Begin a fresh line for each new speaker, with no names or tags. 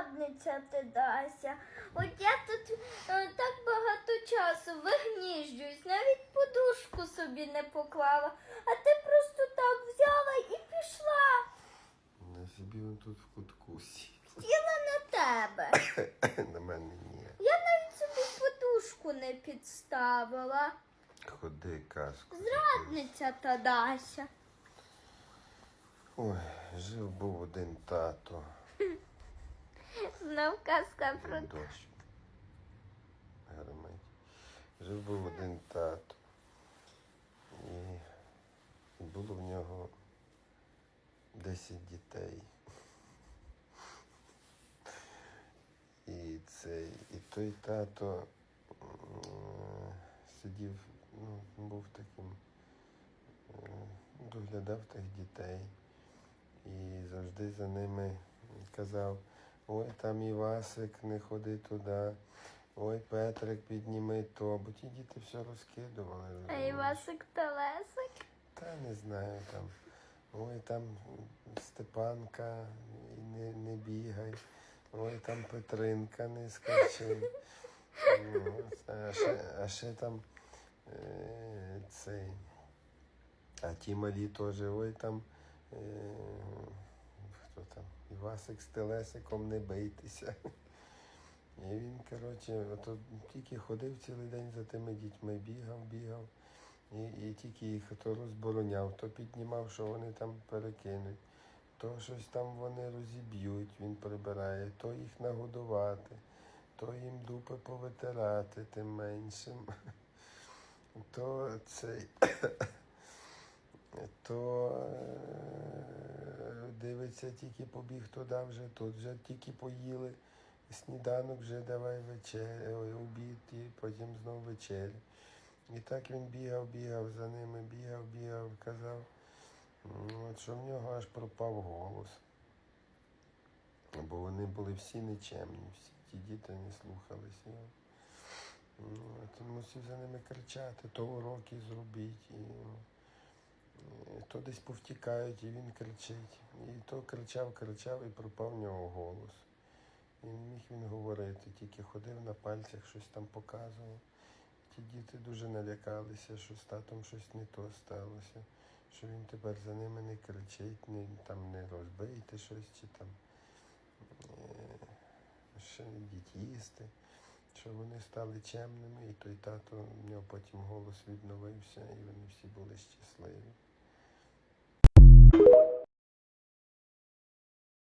зрадниця ти Дася. От я тут е, так багато часу вигніжджуюсь, навіть подушку собі не поклала, а ти просто так взяла і пішла.
На собі він тут в кутку сів.
Хотіла на тебе.
На мене ні.
Я навіть собі подушку не підставила.
Ходи, казку.
Зрадниця та Дася.
Ой, жив був один тато.
Знов казка про
Дощ. Гримить. Жив був один тато. І було в нього 10 дітей. І цей, і той тато сидів, ну, був таким, доглядав тих дітей і завжди за ними казав, ой, там Івасик, не ходи туди, ой, Петрик, підніми то, бо ті діти все розкидували.
А. Івасик та Лесик.
Та не знаю там. Ой, там Степанка, не, не бігай. Ой, там Петринка, не скачи. Ну, А ще, а ще там е, цей. А ті малі теж, ой там. Е, хто там? Івасик з Телесиком не бийтеся. І він, коротше, ото тільки ходив цілий день за тими дітьми, бігав, бігав. І, і тільки їх то розбороняв, то піднімав, що вони там перекинуть, то щось там вони розіб'ють, він прибирає, то їх нагодувати, то їм дупи повитирати тим меншим. То цей. То е, дивиться, тільки побіг туди вже, тут вже тільки поїли. Сніданок вже давай вечеря, ой, обід, і потім знову вечеря. І так він бігав, бігав за ними, бігав, бігав, казав, от що в нього аж пропав голос. Бо вони були всі нечемні, всі ті діти не слухалися його. Ну, От він мусив за ними кричати, то уроки зробіть. І, і то десь повтікають, і він кричить. І то кричав, кричав, і пропав в нього голос. І не міг він говорити, тільки ходив на пальцях, щось там показував. Ті діти дуже налякалися, що з татом щось не то сталося, що він тепер за ними не кричить, не, там не розбийте щось чи там е, ще йдіть їсти, що вони стали чемними, і той тато, в нього потім голос відновився, і вони всі були щасливі.